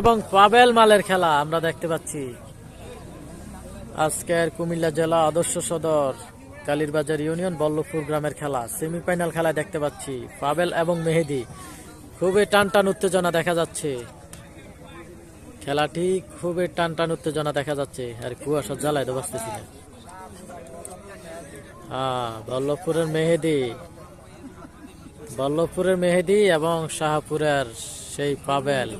এবং পাবেল মালের খেলা আমরা দেখতে পাচ্ছি। আজকের কুমিল্লা জেলা আদর্শ সদর, কালীরবাজার ইউনিয়ন, বল্লভপুর গ্রামের খেলা। সেমিফাইনাল খেলা দেখতে পাচ্ছি পাবেল এবং মেহেদি। খুবই টান টান উত্তেজনা দেখা যাচ্ছে। খেলাটি খুবই টান টান উত্তেজনা দেখা যাচ্ছে আর কুয়াশা জ্বালায় তো বাঁচতেছি না হ্যাঁ বল্লভপুরের মেহেদি। বল্লভপুরের মেহেদি এবং শাহপুরের সেই পাবেল।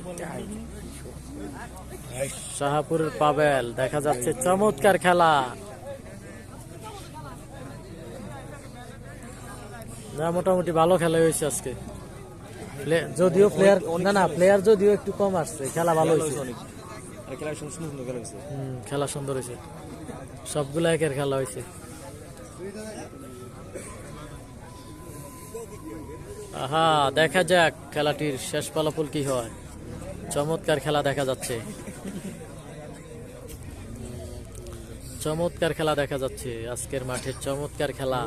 শাহপুরের পাবেল দেখা যাচ্ছে চমৎকার খেলা। না মোটামুটি ভালো খেলা হয়েছে আজকে। যদিও প্লেয়ার না না প্লেয়ার যদিও একটু কম আসছে খেলা ভালো হয়েছে। খেলা সুন্দর হয়েছে। সবগুলো একের খেলা হয়েছে। আহা, দেখা যাক খেলাটির শেষ ফলাফল কি হয়। চমৎকার খেলা দেখা যাচ্ছে। চমৎকার খেলা দেখা যাচ্ছে। আজকের মাঠে চমৎকার খেলা।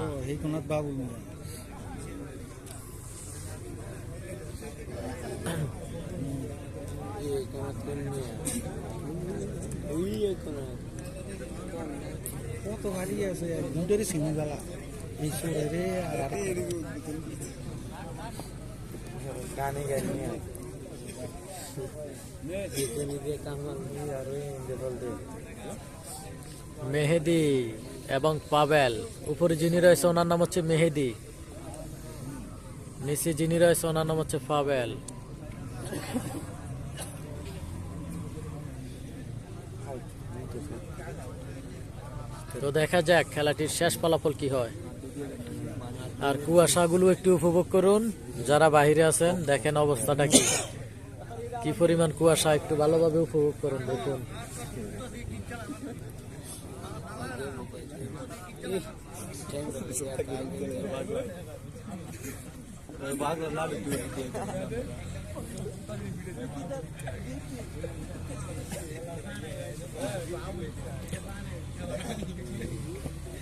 কত গাড়ি আছে দুটোরই বেলা এই সরে আর মেহেদি এবং পাবেল। উপরে যিনি রয়েছে ওনার নাম হচ্ছে মেহেদি। নিচে যিনি রয়েছে ওনার নাম হচ্ছে পাবেল। তো দেখা যাক খেলাটির শেষ ফলাফল কি হয়। আর কুয়াশাগুলো একটু উপভোগ করুন। যারা বাহিরে আছেন, দেখেন অবস্থাটা কি। কি পরিমাণ কুয়াশা, একটু ভালোভাবে উপভোগ করুন, দেখুন।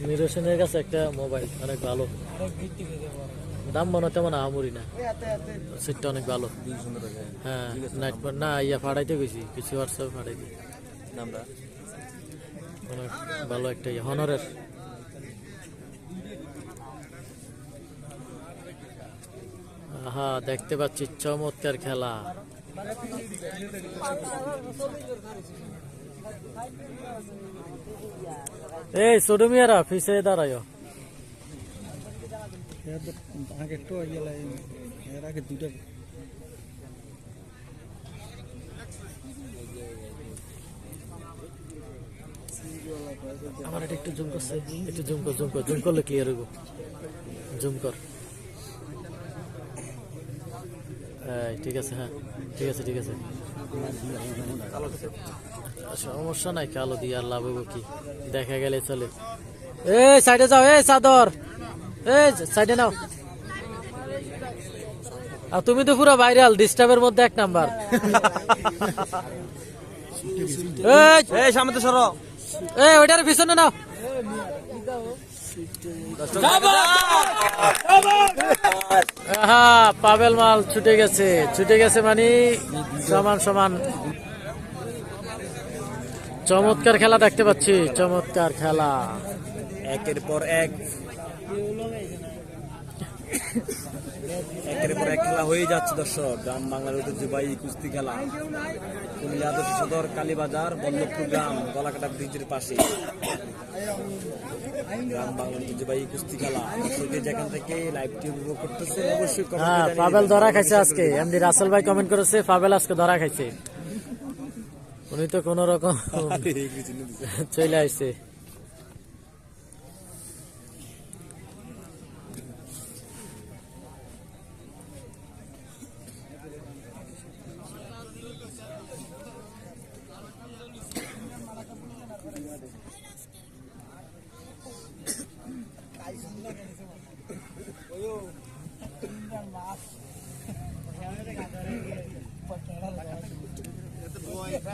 নিরসনের কাছে একটা মোবাইল অনেক ভালো। দাম মনে তেমন আহামরি না। সেটটা অনেক ভালো। হ্যাঁ নাইট না ইয়া ফাড়াইতে গেছি কিছু হোয়াটসঅ্যাপ ফাড়াইতে। অনেক ভালো একটা ইয়ে হনরের আহা দেখতে পাচ্ছি চমৎকার খেলা। এই ছোট মিয়ারা ফিসে দাঁড়ায়। আমার এটা একটু জুম করছে, একটু জুম কর, জুম জুম করলে ক্লিয়ার হইব। জুম কর। ঠিক আছে হ্যাঁ ঠিক আছে ঠিক আছে। সমস্যা নাই কালো দিয়ে আর লাভ কি? দেখা গেলে চলে। এই সাইডে যাও এই চাদর। এই সাইডে নাও। আর তুমি তো পুরো ভাইরাল ডিস্টার্বের মধ্যে এক নাম্বার। এই এই সামনে তো সরো। এই ওইটার পিছনে নাও। আহা পাবেল মাল ছুটে গেছে। ছুটে গেছে মানে সমান সমান। চমৎকার খেলা দেখতে পাচ্ছি চমৎকার খেলা। একের পর এক। একের পর এক খেলা হয়ে যাচ্ছে দর্শক। গ্রাম বাংলার ঐতিহ্যবাহী কুস্তি খেলা। কুমিল্লা আদর্শ সদর কালীবাজার বল্লভপুর গ্রাম গলাকাটা ব্রিজের পাশে। গ্রাম বাংলার ঐতিহ্যবাহী কুস্তি খেলা। দর্শকদের যেখান থেকে লাইভটি উপভোগ করতেছে অবশ্যই comment হ্যাঁ পাবেল ধরা খাইছে আজকে। এমডি রাসেল ভাই কমেন্ট করেছে পাবেল আজকে ধরা খাইছে। উনি তো কোন রকম চলে আসছে।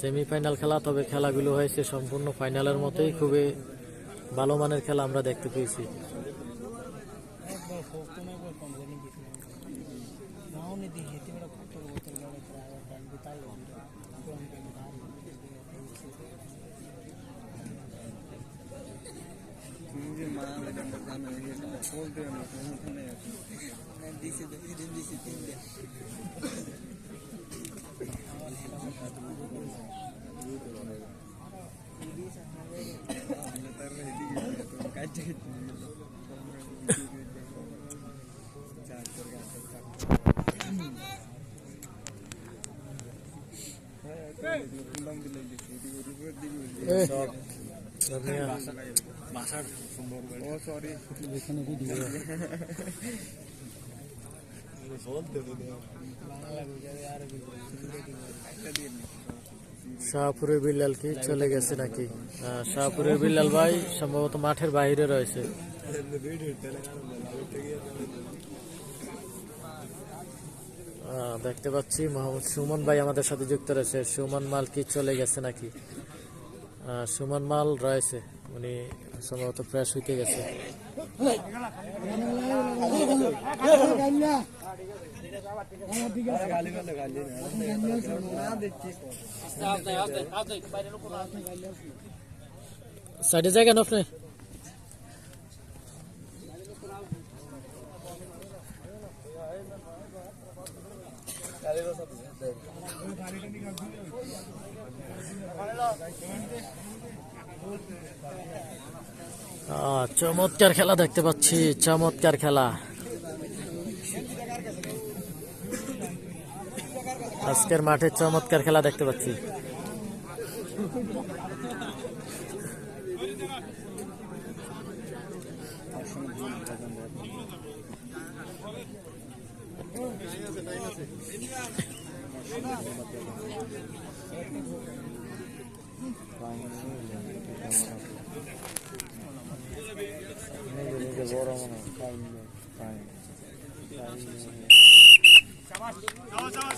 সেমিফাইনাল খেলা তবে খেলাগুলো হয়েছে সম্পূর্ণ ফাইনালের মতোই খুবই ভালো মানের খেলা আমরা দেখতে পেয়েছি। এ, শাহপুরের বিল্লাল কি চলে গেছে নাকি? শাহপুরের বিল্লাল ভাই সম্ভবত মাঠের বাইরে রয়েছে। দেখতে পাচ্ছি মোহাম্মদ সুমন ভাই আমাদের সাথে যুক্ত রয়েছে। সুমন মাল কি চলে গেছে নাকি? আহ, সুমন মাল রয়েছে। উনি সম্ভবত ফ্রেশ হইতে গেছে। সাইডে যায় কেন আপনি? চমৎকার খেলা দেখতে পাচ্ছি চমৎকার খেলা। আজকের মাঠে চমৎকার খেলা দেখতে পাচ্ছি। বড় মনে হয়